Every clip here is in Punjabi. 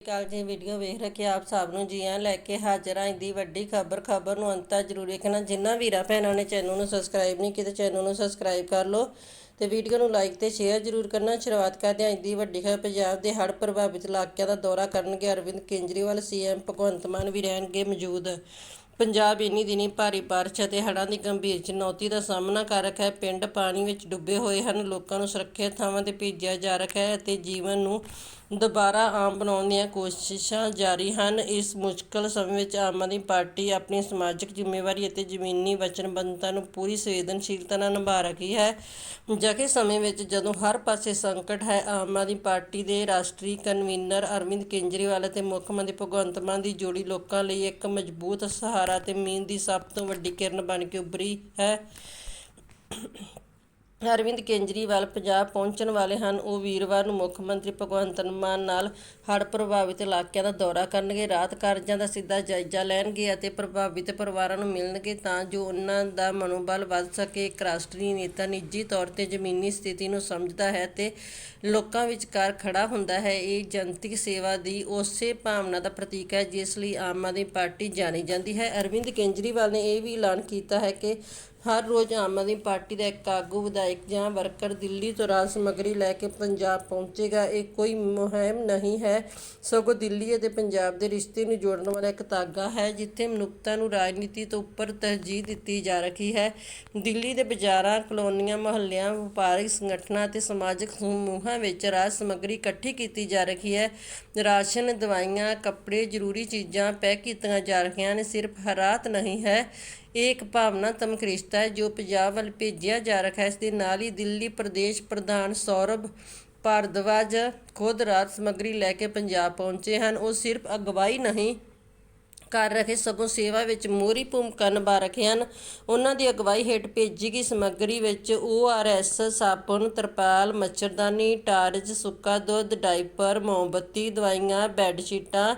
ਕੱਲ ਜੀ ਵੀਡੀਓ ਵੇਖ ਰੱਖਿਆ ਆਪ ਸਭ ਨੂੰ ਜੀ ਆਇਆਂ ਲੈ ਕੇ ਹਾਜ਼ਰ ਹਾਂ ਦੀ ਵੱਡੀ ਖਬਰ ਖਬਰ ਨੂੰ ਅੰਤ ਤੱਕ ਜ਼ਰੂਰ ਵੇਖਣਾ। ਜਿੰਨਾ ਵੀਰਾ ਭੈਣਾਂ ਨੇ ਚੈਨਲ ਨੂੰ ਸਬਸਕ੍ਰਾਈਬ ਨਹੀਂ ਕੀਤਾ ਚੈਨਲ ਨੂੰ ਸਬਸਕ੍ਰਾਈਬ ਕਰ ਲਓ ਤੇ ਵੀਡੀਓ ਨੂੰ ਲਾਈਕ ਤੇ ਸ਼ੇਅਰ ਜ਼ਰੂਰ ਕਰਨਾ। ਸ਼ੁਰੂਆਤ ਕਰਦੇ ਹਾਂ ਦੀ ਵੱਡੀ ਖਬਰ। ਪੰਜਾਬ ਦੇ ਹੜ੍ਹ ਪ੍ਰਭਾਵਿਤ ਇਲਾਕਿਆਂ ਦਾ ਦੌਰਾ ਕਰਨਗੇ ਅਰਵਿੰਦ ਕੇਜਰੀਵਾਲ ਸੀਐਮ ਭਗਵੰਤ ਮਾਨ ਵੀ ਰਹਿਣਗੇ ਮੌਜੂਦ। ਪੰਜਾਬ ਇੰਨੀ ਦਿਨੀ ਭਾਰੀ ਬਾਰਿਸ਼ ਅਤੇ ਹੜ੍ਹਾਂ ਦੀ ਗੰਭੀਰ ਚੁਣੌਤੀ ਦਾ ਸਾਹਮਣਾ ਕਰ ਰਿਹਾ ਹੈ। ਪਿੰਡ ਪਾਣੀ ਵਿੱਚ ਡੁੱਬੇ ਹੋਏ ਹਨ। ਲੋਕਾਂ ਨੂੰ ਸੁਰੱਖਿਅਤ ਥਾਵਾਂ ਤੇ ਭੇਜਿਆ ਜਾ ਰਿਹਾ ਹੈ ਅਤੇ ਜੀਵਨ ਨੂੰ ਦੁਬਾਰਾ ਆਮ ਬਣਾਉਣ ਦੀਆਂ ਕੋਸ਼ਿਸ਼ਾਂ ਜਾਰੀ ਹਨ। ਇਸ ਮੁਸ਼ਕਲ ਸਮੇਂ ਵਿੱਚ ਆਮ ਆਦਮੀ ਪਾਰਟੀ ਆਪਣੀ ਸਮਾਜਿਕ ਜ਼ਿੰਮੇਵਾਰੀ ਅਤੇ ਜ਼ਮੀਨੀ ਵਚਨਬੱਧਤਾ ਨੂੰ ਪੂਰੀ ਸੰਵੇਦਨਸ਼ੀਲਤਾ ਨਾਲ ਨਿਭਾ ਰਹੀ ਹੈ। ਜਕੇ ਸਮੇਂ ਵਿੱਚ ਜਦੋਂ ਹਰ ਪਾਸੇ ਸੰਕਟ ਹੈ, ਆਮ ਆਦਮੀ ਪਾਰਟੀ ਦੇ ਰਾਸ਼ਟਰੀ ਕਨਵੀਨਰ ਅਰਵਿੰਦ ਕੇਜਰੀਵਾਲ ਅਤੇ ਮੁੱਖ ਮੰਤਰੀ ਭਗਵੰਤ ਮਾਨ ਦੀ ਜੋੜੀ ਲੋਕਾਂ ਲਈ ਇੱਕ ਮਜ਼ਬੂਤ ਸਹਾਰਾ ਤੇ ਮੀਨ ਦੀ ਸਭ ਤੋਂ ਵੱਡੀ ਕਿਰਨ ਬਣ ਕੇ ਉੱਭਰੀ ਹੈ। ਅਰਵਿੰਦ ਕੇਜਰੀਵਾਲ ਪੰਜਾਬ ਪਹੁੰਚਣ ਵਾਲੇ ਹਨ। ਉਹ ਵੀਰਵਾਰ ਨੂੰ ਮੁੱਖ ਮੰਤਰੀ ਭਗਵੰਤ ਮਾਨ ਨਾਲ ਹੜ੍ਹ ਪ੍ਰਭਾਵਿਤ ਇਲਾਕਿਆਂ ਦਾ ਦੌਰਾ ਕਰਨਗੇ। ਰਾਤ ਕਾਰਜਾਂ ਦਾ ਸਿੱਧਾ ਜਾਇਜ਼ਾ ਲੈਣਗੇ ਅਤੇ ਪ੍ਰਭਾਵਿਤ ਪਰਿਵਾਰਾਂ ਨੂੰ ਮਿਲਣਗੇ ਤਾਂ ਜੋ ਉਹਨਾਂ ਦਾ ਮਨੋਬਲ ਵੱਧ ਸਕੇ। ਇੱਕ ਰਾਸ਼ਟਰੀ ਨੇਤਾ ਨਿੱਜੀ ਤੌਰ ਤੇ ਜ਼ਮੀਨੀ ਸਥਿਤੀ ਨੂੰ ਸਮਝਦਾ ਹੈ ਤੇ ਲੋਕਾਂ ਵਿਚਕਾਰ ਖੜਾ ਹੁੰਦਾ ਹੈ। ਇਹ ਜਨਤਕ ਸੇਵਾ ਦੀ ਉਸੇ ਭਾਵਨਾ ਦਾ ਪ੍ਰਤੀਕ ਹੈ, ਜਿਸ ਲਈ ਆਮ ਆਦਮੀ ਪਾਰਟੀ ਜਾਣੀ ਜਾਂਦੀ ਹੈ। ਅਰਵਿੰਦ ਕੇਜਰੀਵਾਲ ਨੇ ਇਹ ਵੀ ਐਲਾਨ ਕੀਤਾ ਹੈ ਕਿ ਹਰ ਰੋਜ਼ ਆਮ ਆਦਮੀ ਪਾਰਟੀ ਦਾ ਇੱਕ ਆਗੂ, ਵਿਧਾਇਕ ਜਾਂ ਵਰਕਰ ਦਿੱਲੀ ਤੋਂ ਰਾਜ ਸਮੱਗਰੀ ਲੈ ਕੇ ਪੰਜਾਬ ਪਹੁੰਚੇਗਾ। ਇਹ ਕੋਈ ਮੁਹਿੰਮ ਨਹੀਂ ਹੈ। ਸਗੋਂ ਦਿੱਲੀ ਅਤੇ ਪੰਜਾਬ ਦੇ ਰਿਸ਼ਤੇ ਨੂੰ ਜੋੜਨ ਵਾਲਾ ਇੱਕ ਤਾਗਾ ਹੈ, ਜਿੱਥੇ ਮਨੁੱਖਤਾ ਨੂੰ ਰਾਜਨੀਤੀ ਤੋਂ ਉੱਪਰ ਤਰਜੀਹ ਦਿੱਤੀ ਜਾ ਰਹੀ ਹੈ। ਦਿੱਲੀ ਦੇ ਬਾਜ਼ਾਰਾਂ, ਕਲੋਨੀਆਂ, ਮੁਹੱਲਿਆਂ, ਵਪਾਰਕ ਸੰਗਠਨਾਂ ਅਤੇ ਸਮਾਜਿਕ ਸਮੂਹਾਂ ਵਿੱਚ ਰਾਜ ਸਮੱਗਰੀ ਇਕੱਠੀ ਕੀਤੀ ਜਾ ਰਹੀ ਹੈ। ਰਾਸ਼ਨ, ਦਵਾਈਆਂ, ਕੱਪੜੇ ਜ਼ਰੂਰੀ ਚੀਜ਼ਾਂ ਪੈਕ ਕੀਤੀਆਂ ਜਾ ਰਹੀਆਂ ਨੇ। ਸਿਰਫ ਹਰਾਤ ਨਹੀਂ ਹੈ। ਇਹ ਇੱਕ ਭਾਵਨਾਤਮਕ ਰਿਸ਼ਤਾ ਹੈ ਜੋ ਪੰਜਾਬ ਵੱਲ ਭੇਜਿਆ ਜਾ ਰਿਹਾ ਹੈ। ਇਸ ਦੇ ਨਾਲ ਹੀ ਦਿੱਲੀ ਪ੍ਰਦੇਸ਼ ਪ੍ਰਧਾਨ ਸੌਰਭ ਭਾਰਦਵਾਜ ਖੁਦ ਰਾਤ ਸਮੱਗਰੀ ਲੈ ਕੇ ਪੰਜਾਬ ਪਹੁੰਚੇ ਹਨ। ਉਹ ਸਿਰਫ ਅਗਵਾਈ ਨਹੀਂ ਕਰ ਰਹੇ ਸਗੋਂ ਸੇਵਾ ਵਿੱਚ ਮੋਹਰੀ ਭੂਮਿਕਾ ਨਿਭਾ ਰਹੇ ਹਨ। ਉਹਨਾਂ ਦੀ ਅਗਵਾਈ ਹੇਠ ਭੇਜੀ ਗਈ ਸਮੱਗਰੀ ਵਿੱਚ ORS ਸਾਬੁਨ ਤਰਪਾਲ, ਮੱਛਰਦਾਨੀ, ਟਾਰਜ, ਸੁੱਕਾ ਦੁੱਧ ਡਾਈਪਰ ਮੋਮਬੱਤੀ, ਦਵਾਈਆਂ ਬੈੱਡ ਸ਼ੀਟਾਂ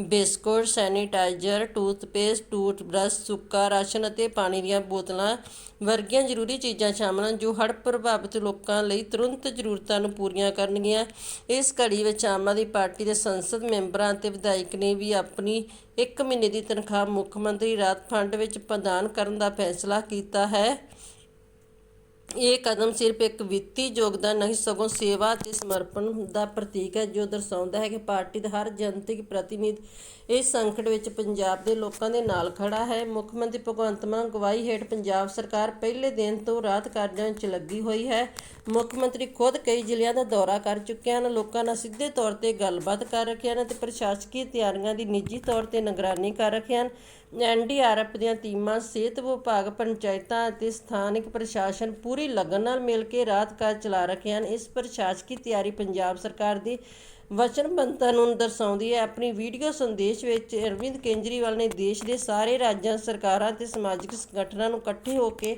ਬਿਸਕੁਟ, ਸੈਨੀਟਾਈਜ਼ਰ, ਟੂਥਪੇਸਟ, ਟੂਥਬ੍ਰਸ਼, ਸੁੱਕਾ ਰਾਸ਼ਨ ਅਤੇ ਪਾਣੀ ਦੀਆਂ ਬੋਤਲਾਂ ਵਰਗੀਆਂ ਜ਼ਰੂਰੀ ਚੀਜ਼ਾਂ ਸ਼ਾਮਲ ਹਨ ਜੋ ਹੜ੍ਹ ਪ੍ਰਭਾਵਿਤ ਲੋਕਾਂ ਲਈ ਤੁਰੰਤ ਜ਼ਰੂਰਤਾਂ ਨੂੰ ਪੂਰੀਆਂ ਕਰਨਗੀਆਂ। ਇਸ ਘੜੀ ਵਿੱਚ ਆਮ ਆਦਮੀ ਪਾਰਟੀ ਦੇ ਸੰਸਦ ਮੈਂਬਰਾਂ ਅਤੇ ਵਿਧਾਇਕ ਨੇ ਵੀ ਆਪਣੀ ਇੱਕ ਮਹੀਨੇ ਦੀ ਤਨਖਾਹ ਮੁੱਖ ਮੰਤਰੀ ਰਾਹਤ ਫੰਡ ਵਿੱਚ ਪ੍ਰਦਾਨ ਕਰਨ ਦਾ ਫੈਸਲਾ ਕੀਤਾ ਹੈ। ਇਹ ਕਦਮ ਸਿਰਫ ਇੱਕ ਵਿੱਤੀ ਯੋਗਦਾਨ ਨਹੀਂ, ਸਗੋਂ ਸੇਵਾ ਅਤੇ ਸਮਰਪਣ ਦਾ ਪ੍ਰਤੀਕ ਹੈ, ਜੋ ਦਰਸਾਉਂਦਾ ਹੈ ਕਿ ਪਾਰਟੀ ਦਾ ਹਰ ਜਨਤਕ ਪ੍ਰਤੀਨਿਧ ਇਸ ਸੰਕਟ ਵਿੱਚ ਪੰਜਾਬ ਦੇ ਲੋਕਾਂ ਦੇ ਨਾਲ ਖੜਾ ਹੈ। ਮੁੱਖ ਮੰਤਰੀ ਭਗਵੰਤ ਮਾਨ ਅਗਵਾਈ ਹੇਠ ਪੰਜਾਬ ਸਰਕਾਰ ਪਹਿਲੇ ਦਿਨ ਤੋਂ ਰਾਹਤ ਕਾਰਜਾਂ ਵਿੱਚ ਲੱਗੀ ਹੋਈ ਹੈ। ਮੁੱਖ ਮੰਤਰੀ ਖੁਦ ਕਈ ਜ਼ਿਲ੍ਹਿਆਂ ਦਾ ਦੌਰਾ ਕਰ ਚੁੱਕੇ ਹਨ। ਲੋਕਾਂ ਨਾਲ ਸਿੱਧੇ ਤੌਰ ਤੇ ਗੱਲਬਾਤ ਕਰ ਰੱਖੇ ਹਨ ਤੇ ਪ੍ਰਸ਼ਾਸਕੀ ਤਿਆਰੀਆਂ ਦੀ ਨਿੱਜੀ ਤੌਰ ਤੇ ਨਿਗਰਾਨੀ ਕਰ ਰੱਖੇ ਹਨ। ਐਨਡੀਆਰਐਫ ਦੀਆਂ ਟੀਮਾਂ, ਸਿਹਤ ਵਿਭਾਗ, ਪੰਚਾਇਤਾਂ ਅਤੇ ਸਥਾਨਕ ਪ੍ਰਸ਼ਾਸਨ ਪੂਰੀ ਲਗਨ ਨਾਲ ਮਿਲ ਕੇ ਰਾਤ ਕਾਰਜ ਚਲਾ ਰੱਖੇ ਹਨ। ਇਸ ਪ੍ਰਸ਼ਾਸਕੀ ਤਿਆਰੀ ਪੰਜਾਬ ਸਰਕਾਰ ਦੀ ਵਚਨਬੱਧਤਾ ਨੂੰ ਦਰਸਾਉਂਦੀ ਹੈ। ਆਪਣੀ ਵੀਡੀਓ ਸੰਦੇਸ਼ ਵਿੱਚ ਅਰਵਿੰਦ ਕੇਜਰੀਵਾਲ ਨੇ ਦੇਸ਼ ਦੇ ਸਾਰੇ ਰਾਜਾਂ, ਸਰਕਾਰਾਂ ਤੇ ਸਮਾਜਿਕ ਸੰਗਠਨਾਂ ਨੂੰ ਇਕੱਠੇ ਹੋ ਕੇ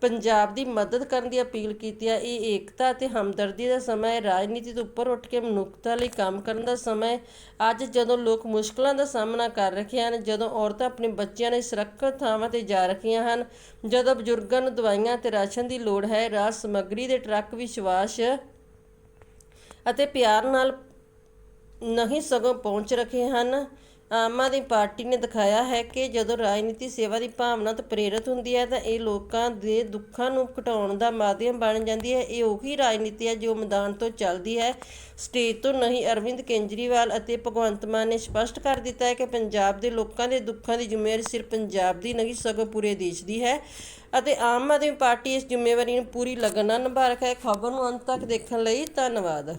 ਪੰਜਾਬ ਦੀ ਮਦਦ ਕਰਨ ਦੀ ਅਪੀਲ ਕੀਤੀ ਹੈ। ਇਹ ਏਕਤਾ ਅਤੇ ਹਮਦਰਦੀ ਦਾ ਸਮਾਂ ਹੈ। ਰਾਜਨੀਤੀ ਤੋਂ ਉੱਪਰ ਉੱਠ ਕੇ ਮਨੁੱਖਤਾ ਲਈ ਕੰਮ ਕਰਨ ਦਾ ਸਮਾਂ ਹੈ। ਅੱਜ ਜਦੋਂ ਲੋਕ ਮੁਸ਼ਕਲਾਂ ਦਾ ਸਾਹਮਣਾ ਕਰ ਰਹੇ ਹਨ, ਜਦੋਂ ਔਰਤਾਂ ਆਪਣੇ ਬੱਚਿਆਂ ਲਈ ਸੁਰੱਖਿਅਤ ਥਾਵਾਂ ਤੇ ਜਾ ਰਹੀਆਂ ਹਨ, ਜਦੋਂ ਬਜ਼ੁਰਗਾਂ ਨੂੰ ਦਵਾਈਆਂ ਤੇ ਰਾਸ਼ਨ ਦੀ ਲੋੜ ਹੈ, ਰਾਜ ਸਮੱਗਰੀ ਦੇ ਟਰੱਕ ਵਿਸ਼ਵਾਸ ਅਤੇ ਪਿਆਰ ਨਾਲ ਨਹੀਂ ਸਗੋਂ ਪਹੁੰਚ ਰਹੇ ਹਨ। ਆਮ ਆਦਮੀ ਪਾਰਟੀ ਨੇ ਦਿਖਾਇਆ ਹੈ ਕਿ ਜਦੋਂ ਰਾਜਨੀਤੀ ਸੇਵਾ ਦੀ ਭਾਵਨਾ ਤੋਂ ਪ੍ਰੇਰਿਤ ਹੁੰਦੀ ਹੈ ਤਾਂ ਇਹ ਲੋਕਾਂ ਦੇ ਦੁੱਖਾਂ ਨੂੰ ਘਟਾਉਣ ਦਾ ਮਾਧਿਅਮ ਬਣ ਜਾਂਦੀ ਹੈ। ਇਹ ਉਹੀ ਰਾਜਨੀਤੀ ਹੈ ਜੋ ਮੈਦਾਨ ਤੋਂ ਚੱਲਦੀ ਹੈ। ਸਟੇਜ ਤੋਂ ਨਹੀਂ, ਅਰਵਿੰਦ ਕੇਜਰੀਵਾਲ ਅਤੇ ਭਗਵੰਤ ਮਾਨ ਨੇ ਸਪਸ਼ਟ ਕਰ ਦਿੱਤਾ ਹੈ ਕਿ ਪੰਜਾਬ ਦੇ ਲੋਕਾਂ ਦੇ ਦੁੱਖਾਂ ਦੀ ਜ਼ਿੰਮੇਵਾਰੀ ਸਿਰਫ ਪੰਜਾਬ ਦੀ ਨਹੀਂ, ਸਗੋਂ ਪੂਰੇ ਦੇਸ਼ ਦੀ ਹੈ ਅਤੇ ਆਮ ਆਦਮੀ ਪਾਰਟੀ ਇਸ ਜ਼ਿੰਮੇਵਾਰੀ ਨੂੰ ਪੂਰੀ ਲਗਨ ਨਾਲ ਨਿਭਾ ਰਿਹਾ ਹੈ। ਖਬਰ ਨੂੰ ਅੰਤ ਤੱਕ ਦੇਖਣ ਲਈ ਧੰਨਵਾਦ।